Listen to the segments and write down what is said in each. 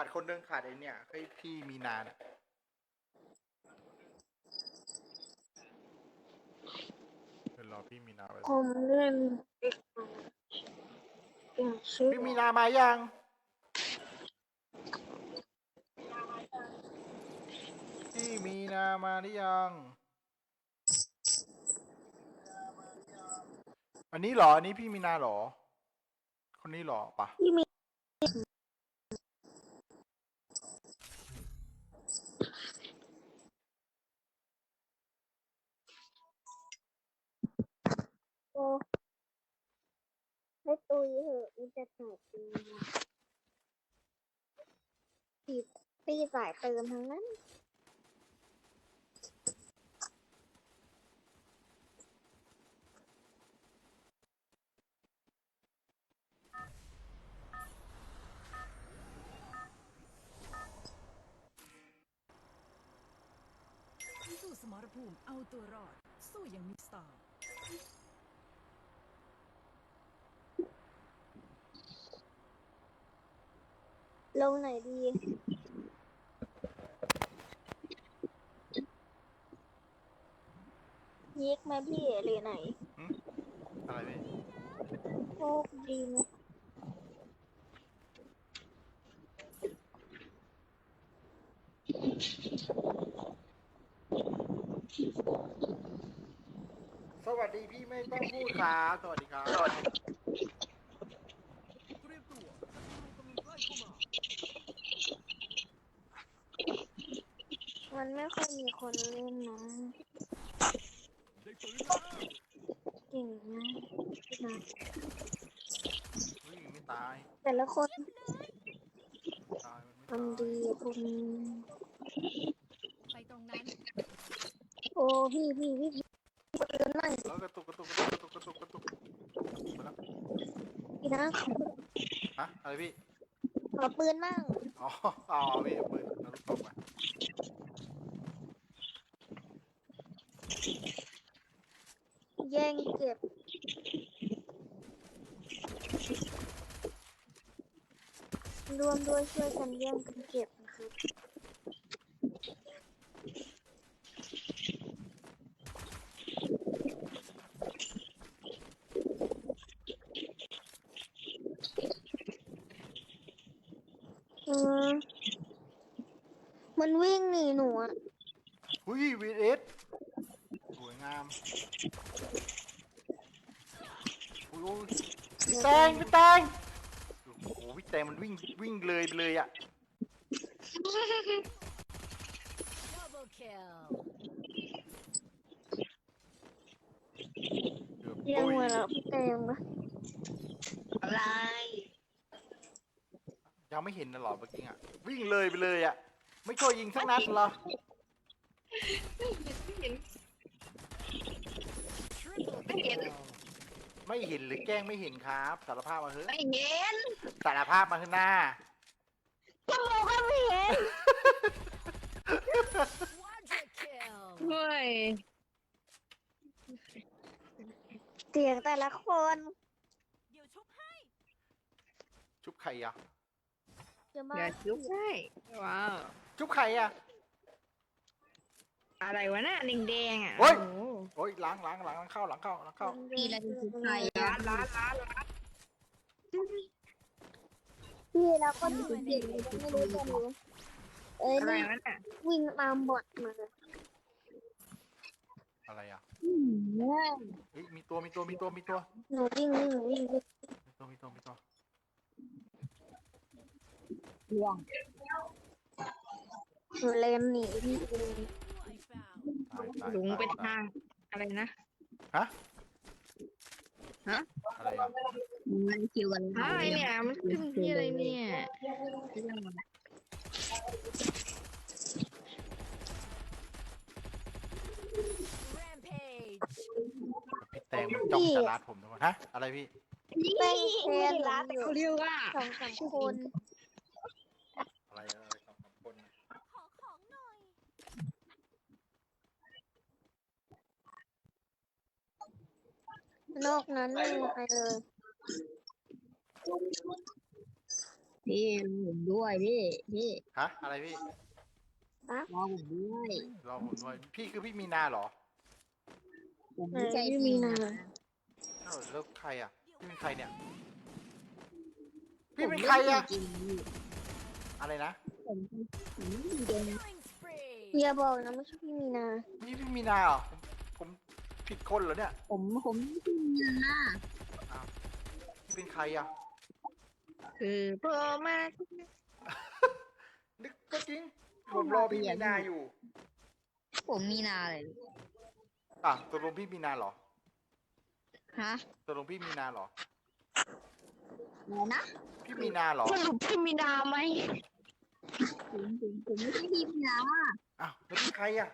ขาดคนหนึงขาดไอเนี่ยให้พี่มีนาเนี่ยเดี๋ยวรอพี่มีนาไปผมเล่นเด็กมาอย่างชื่อพี่มีนามายังพี่มีนามาหรือยัง อันนี้เหรอ อันนี้พี่มีนาเหรอ คนนี้เหรอปะที่มี โอ้ให้ตุยเหอะมันจะแตกตีนะตีตีสายเติมทั้งนั้นสู้สมรภูมิเอาตัวรอด สู้อย่างมีสไตล์ ลงไหนดี ยิกไหมพี่หรือไหนอะไรพี่โชคดีนะสวัสดีพี่ไม่ต้องพูดครับสวัสดีครับ มันไม่ค่อยมีคนเล่นนะเก่งนะนะเฮ้ยไม่ตายแต่ละคนตายมันไม่ทำดีคนไปตรงนั้นโอ้พี่พี่พี่พี่ปืนมั่งแล้วกระตุกกระตุกกระตุกกระตุกกระตุกกระตุกไปแล้วพี่นะฮะอะไรพี่ขอปืนมั่งอ๋อเอาเอาพี่เอาปืนเอาลูกตกมา แย่ งเก็บรวมด้วยช่วยกันแย่งกันเก็บนะครับเออมันวิ่งหนีหนูอะ หุ้ยวีเอสสวยงามอุ้ยอุ้ยพี่แตงพี่แตงโอ้โหพี่แตงมันวิ่งวิ่งเลยไปเลยอะ double kill เกือบยังปุ้ยหัวเราะพี่เต็มปะอะไรยังไม่เห็นนะหรอเมื่อกี้อะ วิ่งเลยไปเลยอะ ไม่ช่วยยิงสักนัดเหรอ ไม่เห็นไม่เห็น หรือแกล้งไม่เห็นครับ สารภาพมาเถอะไม่เห็นสารภาพมาเถอะหน้า ก็บอกว่าไม่เห็น quadra kill เฮ้ยเสียงแต่ละคนเดี๋ยวชุบให้ชุบไข่อะจะมาเดี๋ยวจุ๊บให้ว้าว ชุบไข่อะอะไรวะน่ะแดงแดงๆอะโอ๊ย โอ้โห โอ้ยล้างล้างล้างล้างเข้าล้างเข้าล้างเข้ามีอะไรจุ๊บใครร้านร้านร้านร้านพี่แล้วก็ถึงเด็กไม่รู้จะรู้เอ้ยอะไรนี่วะน่ะวิ่งตามบอดมาอะไรอะอืมเนี่ยเฮ้ยมีตัวมีตัวมีตัวมีตัวหนูวิ่งวิ่งวิ่งวิ่งมีตัวมีตัวมีตัวห่วงหนูเลนหนีพี่เอง I found ตายตายหลุงไปตายทาง อะไรนะฮะ ฮะอะไรอะมันคิวกันใช่เนี่ยมันขึ้นที่อะไรเนี่ย rampage พี่แตงมันจ้องจะรัดผมทุกคนฮะ อะไรพี่แป้งแทนหนูร้านแต่อยู่เขาเรียกว่าสองสามคน อะไรอะไรสองสามคนนะ ขอของหน่อย นอกนั้นไม่มีใครเลย พี่รอผมด้วยพี่พี่ฮะ อะไรพี่ รอผมด้วยรอผมด้วย พี่คือพี่มีนาเหรอผมไม่ใช่ไม่มีนาเอ้าแล้วใครอะ พี่เป็นใครเนี่ย พี่เป็นใครอะจริงอะไรนะๆผมผมไม่มีเกม Killing spree. อย่าบอกนะไม่ใช่พี่มีนา นี่พี่มีนาเหรอผม ผมผิดคนเหรอเนี่ยผมผมไม่มีเงินนะพี่เป็นใครอะ คือพอมากนึกก็จริง ผมรอพี่มีนาอยู่ ผมมีนาเลยอะตกลงพี่มีนาเหรอฮะตกลงพี่มีนาเหรออะไรนะพี่มีนาเหรอสรุปพี่มีนาไหมผมผมผมไม่ใช่พี่มีนาอ้าวแล้วพี่ใครอะ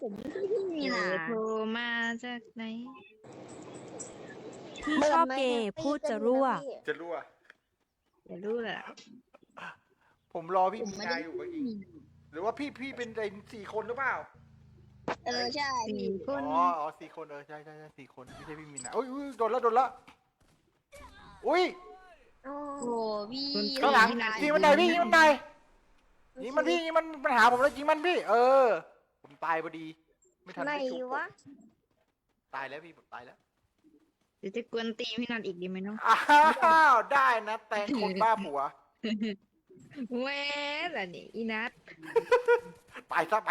ผมไม่ใช่พี่มีนาโทรมาจากไหนพี่ชอบเกย์พูดจะรั่ว จะรู้อะอย่ารู้แหละผมรอพี่ผมมีไม่นาได้อยู่เมื่อกี้หรือว่าพี่พี่เป็นไอ้สี่คนหรือเปล่า เออใช่สี่พี่คนอ๋ออ๋อสี่คนเออใช่ใช่ใช่สี่คนไม่ใช่พี่มีนาอุ้ยอุ้ยโดนแล้วโดนแล้วอุ้ยอ๋อโอ้พี่ข้างหลังมีนายิงมันหน่อยพี่ยิงมันหน่อยยิงมันพี่ยิงมันมันหาผมแล้วยิงมันพี่ เออ ผมตายพอดี ไม่ทันไหนได้ชุบผมวะตายแล้วพี่ผมตายแล้วเดี๋ยวจะกวนตีนพี่นันอีกดีไหมเนาะอ้าวได้นะแตงคนบ้าผัวแหวล่ะนี่อีนัทไปซะไป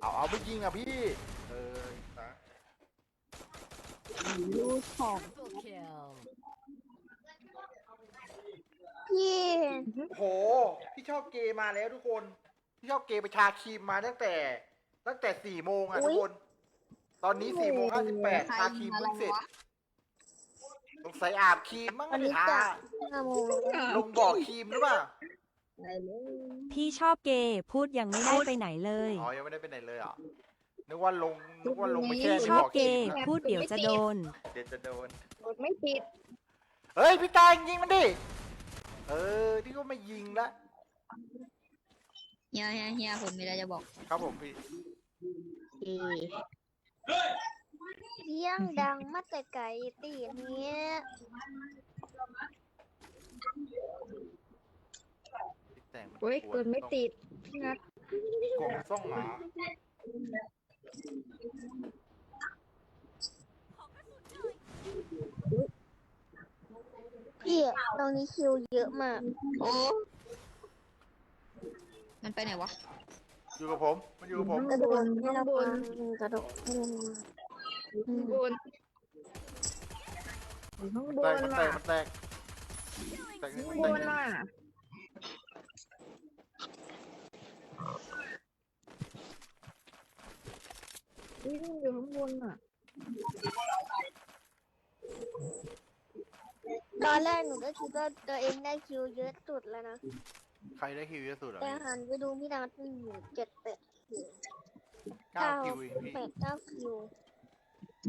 เอาเอาไม่ยิงอะพี่ เออนะลูกของ Triple kill. พี่โหพี่ชอบเกย์มาแล้วทุกคน พี่ชอบเกย์ไปชาครีมมาตั้งแต่ ตั้งแต่สี่โมงอะทุกคน ตอนนี้สี่โมงห้าสิบแปดใครชาครีมอะไรเพิ่งเสร็จวะสงสัยอาบครีมมั้งวันไม่นี้ได้จะทาห้าโมงแล้วลงบ่อครีมหรือเปล่าอะไรเลยพี่ชอบเกย์พูดยังไม่ได้ไปไหนเลยอ๋อยังไม่ได้ไปไหนเลยอะนึกว่าลงนึกว่าลงไปแช่พี่ในชอบบ่อคเกรีมย์แล้วพูดเดี๋ยวจะโดน เดี๋ยวจะโดนกดไม่ติดเฮ้ยพี่ตายยิงมันดิเออที่ก็ไม่ยิงละ เฮียเฮียเฮียผมมีอะไรจะบอกครับผมพี่เอเสียงดังมาแต่ไกลตีเนี้ยพี่แต่งมันโอ้ยวกดไม่ติดพี่นัทกล่องซ่องหมาพี่ตรงนี้คิวเยอะมาก โอ้ มันไปไหนวะ อยู่กับผม มันอยู่กับผม กระโดดให้เราฟังกระโดดให้เราฟังข้างบนอยู่ข้างบแตก นมันแตล่ะก มันแตก แตกหนึ่งข้างมันบแตกหนึ่งนล่ะวิ่งอยู่ข้างบนอะตอนแรกหนูก็คิดว่าตัวเองได้คิวเยอะสุดแล้วนะ ใครได้คิวเยอะสุดเหรอแต่หันไปดูพี่นัทอยู่เจ็ดแปดคิวเก้าคิวเองพี่แปดเก้าคิว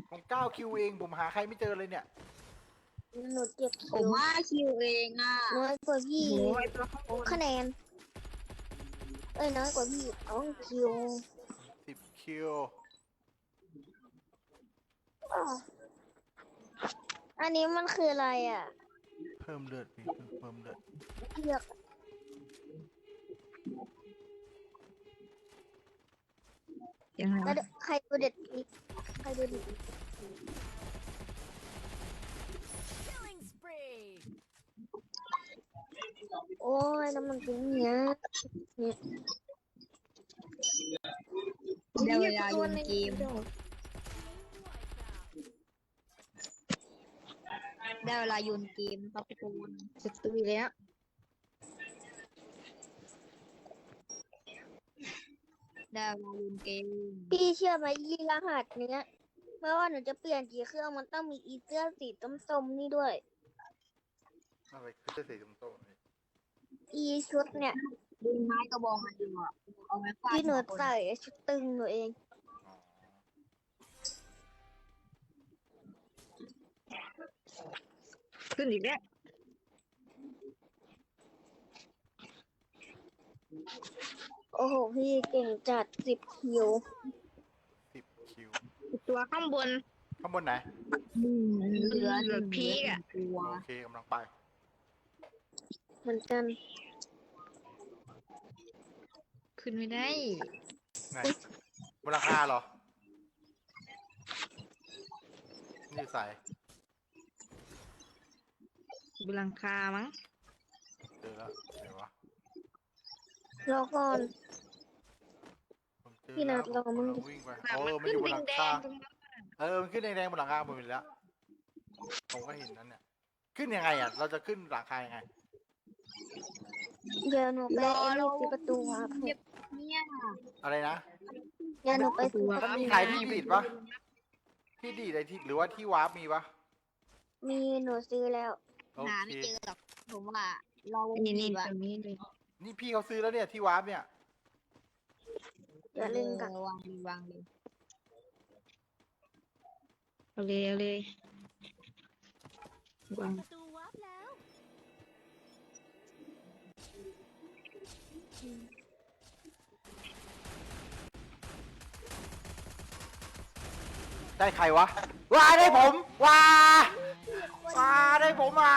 ผมเก้าคิวเองผมหาใครไม่เจอเลยเนี่ยหนูเจ็ดผคิมวว่าคิวเองอะน้อยกว่าพี่โอ้ยตัวข้างบนคะแนนเอ้ยน้อยกว่าพี่สองคิวสิบคิวอ้าวอันนี้มันคืออะไรอะ เพิ่มเลือดพี่เพิ่มเลือดเผือก ยังไงแล้ววะใครดูเด็ดอีกใครดูเด็ดอีก Killing spree. โอ้ยน้ำมันเป็นอย่างเนี้ยได้เวลาโยนเกม ได้เวลาโยนเกมครับทุกคนจะตุยแล้วได้เวลาโยนเกมพี่เชื่อไหมยี่รหัสเนี้ยไม่ว่าหนูจะเปลี่ยนกี่เครื่องมันต้องมีอีเสื้อสีส้มๆนี่ด้วย อะไรคือจะสีส้มๆนี่อีชุดเนี่ยดึงไม้กระบองอันเดียวอะเอาไม้ฟาดที่หนูหัวคนใส่ชุดตึงหนูเอง อ๋อขึ้นอีกแล้ว อ้โห พี่เก่งจัดสิบคิว สิบคิว ตัวข้างบนข้างบนไหน เหลือเหลือพีกอะตัวโอเคกำลังไป เหมือนกัน ขึ้นไม่ได้ ไหนบนหลังคาเหรอ นี่ใส่บนหลังคามั้งเจอแล้วไหนวะรอก่อนผมเจอ พี่นัทแล้วรอมึงกำลัวิ่งไปแบบโอ้มันมันขึ้อนยู่บนหลังแดคางๆตรงนั้นเออมันขึ้นแดงๆบนหลังคาผมเห็นแล้วผมก็เห็นนั้นเนี่ยขึ้นยังไงอะ เราจะขึ้นหลังคายังไงเดี๋ยวหนูไปเอ็นปิดประตูครับเนี่ยอะไรนะเดี๋ยวหนูไปปิดประมันตูมีขายที่ดีดปะที่ดีดอะไรที่หรือว่าที่วาร์ปมีปะมีหนูซื้อแล้ว โอหาเคไม่เจอหรอกผมว่าเรานี่นี่ดีกว่าตรงนี้เลยนี่พี่เขาซื้อแล้วเนี่ยที่วาร์ปเนี่ย เดี๋ยวเล่นกันออวางดีวางดีเอาเลยเอาเลยวางประตูวาร์ปแล้วได้ใครวะว้าได้ผมว้าว้าได้ผมมา